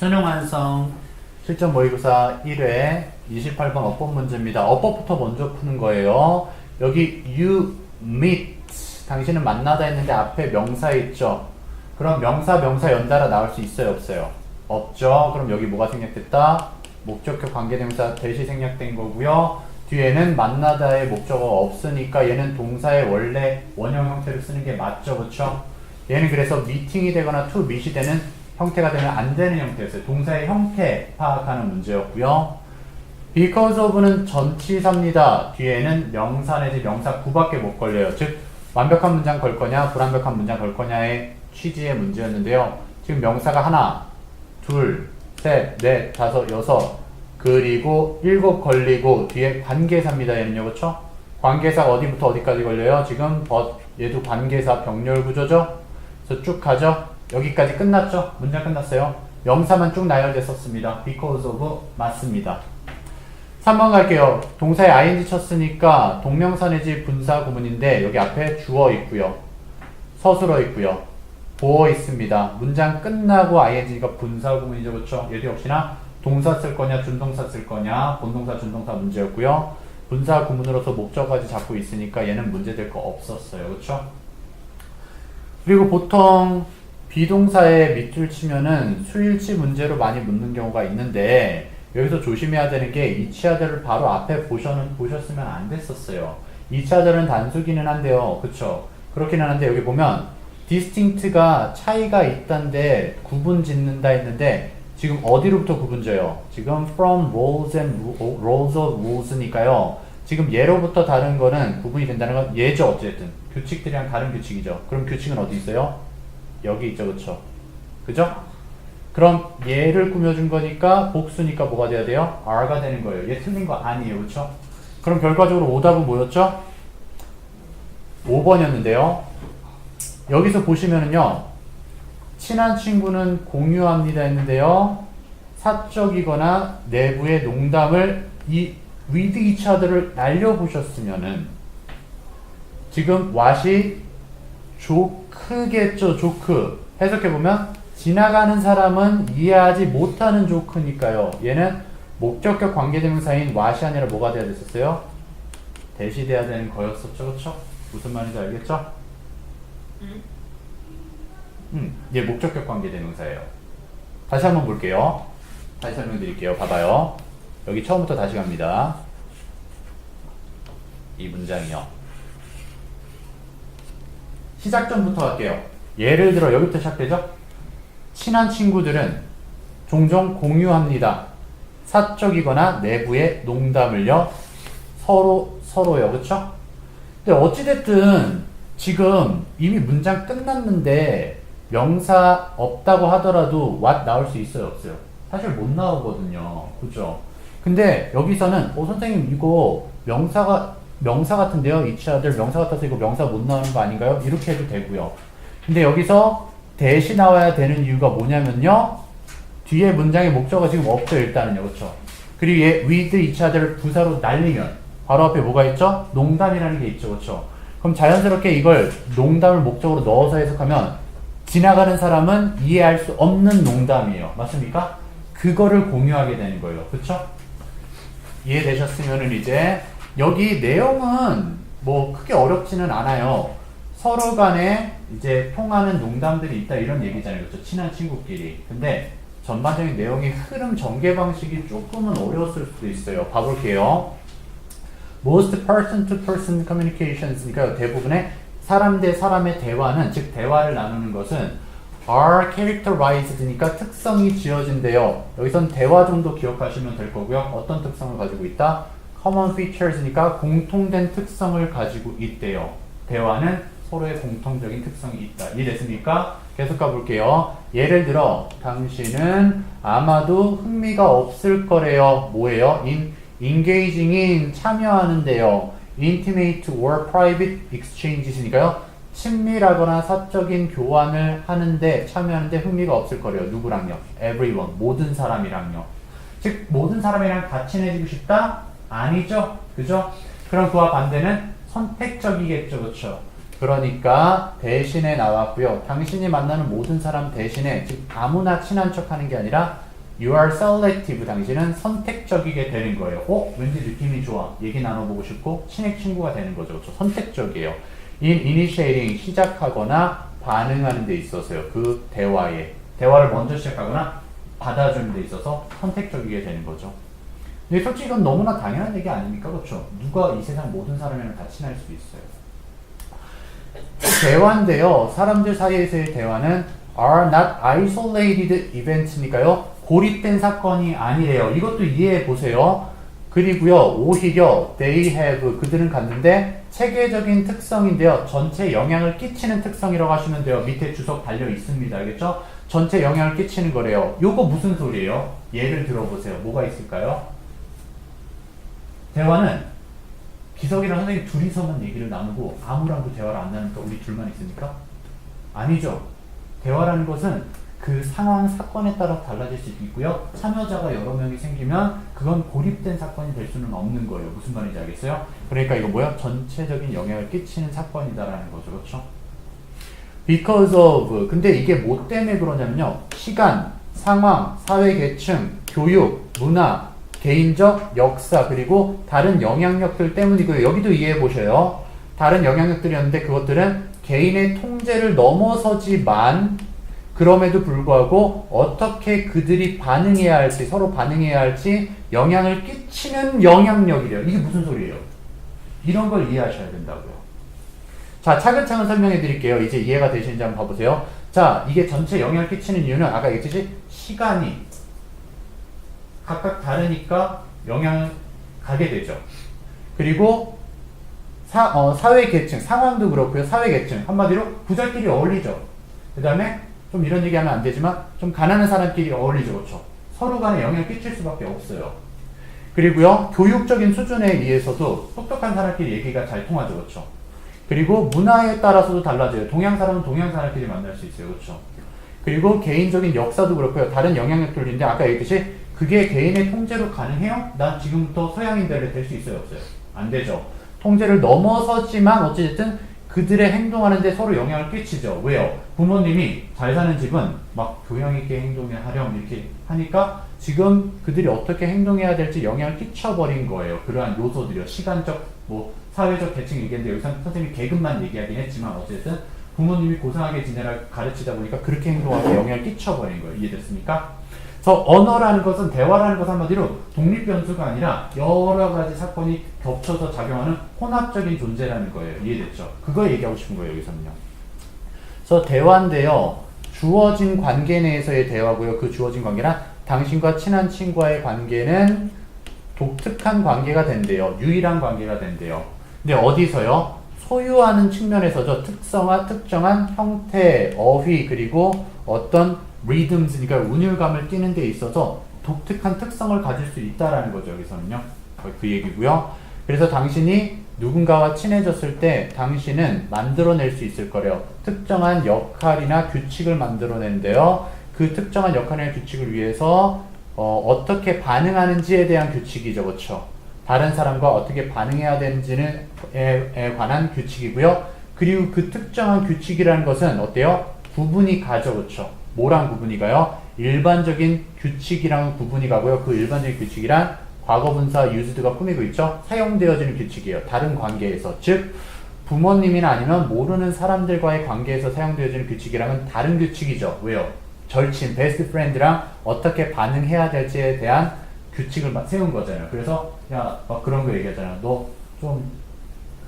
수능 완성 실전 모의고사 1회 28번 어법 문제입니다. 어법부터 먼저 푸는 거예요. 여기 you meet 당신은 만나다 했는데 앞에 명사 있죠. 그럼 명사 명사 연달아 나올 수 있어요 없어요? 없죠. 그럼 여기 뭐가 생략됐다? 목적격 관계대명사 대시 생략된 거고요. 뒤에는 만나다의 목적어가 없으니까 얘는 동사의 원래 원형 형태를 쓰는 게 맞죠, 그렇죠? 얘는 그래서 미팅이 되거나 to meet이 되는 형태가 되면 안 되는 형태였어요. 동사의 형태 파악하는 문제였고요. because of는 전치사입니다. 뒤에는 명사 내지 명사 구밖에 못 걸려요. 즉 완벽한 문장 걸 거냐 불완벽한 문장 걸 거냐의 취지의 문제였는데요. 지금 명사가 하나, 둘, 셋, 넷, 다섯, 여섯 그리고 일곱 걸리고 뒤에 관계사입니다. 얘는요. 그렇죠? 관계사가 어디부터 어디까지 걸려요? 지금 버, 얘도 관계사 병렬 구조죠? 그래서 쭉 가죠? 여기까지 끝났죠? 문장 끝났어요. 명사만 쭉 나열됐었습니다. because of 맞습니다. 3번 갈게요. 동사에 ing 쳤으니까 동명사 내지 분사 구문인데 여기 앞에 주어 있고요. 서술어 있고요. 보어 있습니다. 문장 끝나고 ing가 분사 구문이죠. 그렇죠? 얘도 역시나 동사 쓸 거냐 준동사 쓸 거냐 본동사 준동사 문제였고요. 분사 구문으로서 목적까지 잡고 있으니까 얘는 문제될 거 없었어요. 그렇죠? 그리고 보통 비동사에 밑줄 치면은 수일치 문제로 많이 묻는 경우가 있는데 여기서 조심해야 되는 게 이치아들을 바로 앞에 보셔는 보셨으면 안 됐었어요. 이치아들은 단수기는 한데요. 그쵸? 그렇기는 한데 여기 보면 distinct가 차이가 있단데 구분 짓는다 했는데 지금 어디로부터 구분져요? 지금 from roles and roles of rules니까요. 지금 얘로부터 다른 거는 구분이 된다는 건 얘죠 어쨌든 규칙들이랑 다른 규칙이죠. 그럼 규칙은 어디 있어요? 여기 있죠, 그쵸? 그죠? 그럼 얘를 꾸며준 거니까 복수니까 뭐가 돼야 돼요? R가 되는 거예요. 얘 틀린 거 아니에요, 그쵸? 그럼 결과적으로 오답은 뭐였죠? 5번이었는데요. 여기서 보시면은요, 친한 친구는 공유합니다 했는데요, 사적이거나 내부의 농담을 이 each other를 날려보셨으면은, 지금 what이 조크겠죠, 조크. 해석해보면, 지나가는 사람은 이해하지 못하는 조크니까요. 얘는 목적격 관계대명사인 what이 아니라 뭐가 돼야 됐었어요? 대시 돼야 되는 거였었죠, 그쵸? 무슨 말인지 알겠죠? 음, 얘 목적격 관계대명사예요. 다시 한번 볼게요. 다시 설명드릴게요. 봐봐요. 여기 처음부터 다시 갑니다. 이 문장이요. 시작 전부터 할게요. 예를 들어 여기부터 시작되죠? 친한 친구들은 종종 공유합니다. 사적이거나 내부의 농담을요. 서로 서로요. 그쵸? 근데 어찌 됐든 지금 이미 문장 끝났는데 명사 없다고 하더라도 what 나올 수 있어요 없어요? 사실 못 나오거든요. 그죠? 근데 여기서는 어 선생님 이거 명사가 명사 같은데요. other 명사 같아서 이거 명사 못 나오는 거 아닌가요? 이렇게 해도 되고요. 근데 여기서 대시 나와야 되는 이유가 뭐냐면요. 뒤에 문장의 목적어가 지금 없어요. 일단은요. 그렇죠? 그리고 얘 with other를 부사로 날리면 바로 앞에 뭐가 있죠? 농담이라는 게 있죠. 그렇죠? 그럼 자연스럽게 이걸 농담을 목적으로 넣어서 해석하면 지나가는 사람은 이해할 수 없는 농담이에요. 맞습니까? 그거를 공유하게 되는 거예요. 그렇죠? 이해되셨으면은 이제 여기 내용은 뭐 크게 어렵지는 않아요. 서로 간에 이제 통하는 농담들이 있다 이런 얘기잖아요. 그렇죠? 친한 친구끼리. 근데 전반적인 내용의 흐름 전개 방식이 조금은 어려웠을 수도 있어요. 봐볼게요. Most person to person communications니까 대부분의 사람 대 사람의 대화는 즉 대화를 나누는 것은 are characterized니까 특성이 지어진대요. 여기선 대화 정도 기억하시면 될 거고요. 어떤 특성을 가지고 있다? Common features니까 공통된 특성을 가지고 있대요. 대화는 서로의 공통적인 특성이 있다. 이해됐습니까? 계속 가볼게요. 예를 들어 당신은 아마도 흥미가 없을 거래요. 뭐예요? in engaging in 참여하는데요. intimate or private exchanges니까요. 친밀하거나 사적인 교환을 하는데 참여하는데 흥미가 없을 거래요. 누구랑요? everyone 모든 사람이랑요. 즉 모든 사람이랑 같이 친해지고 싶다? 아니죠. 그죠? 그럼 그와 반대는 선택적이겠죠. 그렇죠? 그러니까 대신에 나왔고요. 당신이 만나는 모든 사람 대신에 즉 아무나 친한 척하는 게 아니라 You are selective. 당신은 선택적이게 되는 거예요. 어? 왠지 느낌이 좋아. 얘기 나눠보고 싶고 친해 친구가 되는 거죠. 그렇죠? 선택적이에요. In initiating 시작하거나 반응하는 데 있어서요. 그 대화에 대화를 먼저 시작하거나 받아주는 데 있어서 선택적이게 되는 거죠. 근데 솔직히 이건 너무나 당연한 얘기 아닙니까? 그렇죠? 누가 이 세상 모든 사람이랑 다 친할 수 있어요. 대화인데요. 사람들 사이에서의 대화는 are not isolated events니까요. 고립된 사건이 아니래요. 이것도 이해해 보세요. 그리고요, 오히려 they have 그들은 갖는데 체계적인 특성인데요. 전체 영향을 끼치는 특성이라고 하시면 돼요. 밑에 주석 달려 있습니다. 알겠죠? 전체 영향을 끼치는 거래요. 요거 무슨 소리예요? 예를 들어보세요. 뭐가 있을까요? 대화는 기석이랑 선생님 둘이서만 얘기를 나누고 아무랑도 대화를 안 나누니까 우리 둘만 있습니까? 아니죠. 대화라는 것은 그 상황, 사건에 따라 달라질 수 있고요. 참여자가 여러 명이 생기면 그건 고립된 사건이 될 수는 없는 거예요. 무슨 말인지 알겠어요? 그러니까 이거 뭐야? 전체적인 영향을 끼치는 사건이다라는 거죠. 그렇죠? Because of 근데 이게 뭐 때문에 그러냐면요. 시간, 상황, 사회 계층, 교육, 문화, 개인적, 역사 그리고 다른 영향력들 때문이고요. 여기도 이해해 보셔요. 다른 영향력들이었는데 그것들은 개인의 통제를 넘어서지만 그럼에도 불구하고 어떻게 그들이 반응해야 할지 서로 반응해야 할지 영향을 끼치는 영향력이래요. 이게 무슨 소리예요? 이런 걸 이해하셔야 된다고요. 자, 차근차근 설명해 드릴게요. 이제 이해가 되시는지 한번 봐보세요. 자, 이게 전체 영향을 끼치는 이유는 아까 얘기했듯이 시간이 각각 다르니까 영향을 가게 되죠. 그리고 사, 어, 사회 계층, 상황도 그렇고요. 사회 계층, 한마디로 부자끼리 어울리죠. 그 다음에 좀 이런 얘기 하면 안 되지만 좀 가난한 사람끼리 어울리죠. 그렇죠? 서로 간에 영향을 끼칠 수밖에 없어요. 그리고요. 교육적인 수준에 의해서도 똑똑한 사람끼리 얘기가 잘 통하죠. 그렇죠? 그리고 문화에 따라서도 달라져요. 동양 사람은 동양 사람끼리 만날 수 있어요. 그렇죠? 그리고 개인적인 역사도 그렇고요. 다른 영향력들인데 아까 얘기했듯이 그게 개인의 통제로 가능해요? 난 지금부터 서양인들을 될 수 있어요? 없어요? 안 되죠. 통제를 넘어서지만 어찌됐든 그들의 행동하는데 서로 영향을 끼치죠. 왜요? 부모님이 잘 사는 집은 막 교양 있게 행동하렴 이렇게 하니까 지금 그들이 어떻게 행동해야 될지 영향을 끼쳐버린 거예요. 그러한 요소들이요. 시간적, 뭐 사회적 계층 얘기인데 여기서 선생님이 계급만 얘기하긴 했지만 어쨌든 부모님이 고상하게 지내라 가르치다 보니까 그렇게 행동하고 영향을 끼쳐버린 거예요. 이해됐습니까? 그래서 언어라는 것은 대화라는 것 한마디로 독립 변수가 아니라 여러 가지 사건이 겹쳐서 작용하는 혼합적인 존재라는 거예요. 이해됐죠? 그거 얘기하고 싶은 거예요, 여기서는요. 그래서 대화인데요. 주어진 관계 내에서의 대화고요. 그 주어진 관계나 당신과 친한 친구와의 관계는 독특한 관계가 된대요. 유일한 관계가 된대요. 근데 어디서요? 소유하는 측면에서죠. 특성화, 특정한 형태, 어휘, 그리고 어떤 리듬스, 그러니까 운율감을 띠는 데 있어서 독특한 특성을 가질 수 있다라는 거죠. 여기서는요. 그 얘기고요. 그래서 당신이 누군가와 친해졌을 때 당신은 만들어낼 수 있을 거래요. 특정한 역할이나 규칙을 만들어낸대요. 그 특정한 역할이나 규칙을 위해서 어, 떻게 반응하는지에 대한 규칙이죠. 그렇죠? 다른 사람과 어떻게 반응해야 되는지에 에 관한 규칙이고요. 그리고 그 특정한 규칙이라는 것은 어때요? 구분이 가죠. 그렇죠? 뭐랑 구분이 가요? 일반적인 규칙이랑 구분이 가고요. 그 일반적인 규칙이란 과거분사 유즈드가 꾸미고 있죠. 사용되어지는 규칙이에요. 다른 관계에서. 즉, 부모님이나 아니면 모르는 사람들과의 관계에서 사용되어지는 규칙이랑은 다른 규칙이죠. 왜요? 절친, 베스트 프렌드랑 어떻게 반응해야 될지에 대한 규칙을 세운 거잖아요. 그래서, 야, 막 그런 거 얘기하잖아요. 너좀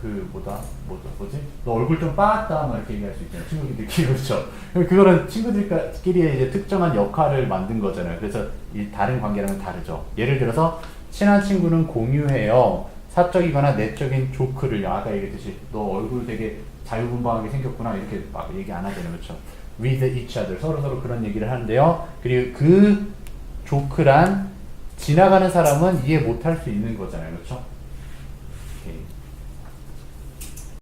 그 뭐다 뭐다 뭐지? 너 얼굴 좀 빠았다 막 이렇게 얘기할 수 있잖아요. 친구들끼리. 그렇죠. 그거는 친구들끼리의 이제 특정한 역할을 만든 거잖아요. 그래서 이 다른 관계랑은 다르죠. 예를 들어서 친한 친구는 공유해요. 사적이거나 내적인 조크를 아까 얘기했듯이 너 얼굴 되게 자유분방하게 생겼구나 이렇게 막 얘기 안 하잖아요. 그렇죠? with each other. 서로 서로 그런 얘기를 하는데요. 그리고 그 조크란 지나가는 사람은 이해 못할 수 있는 거잖아요. 그렇죠.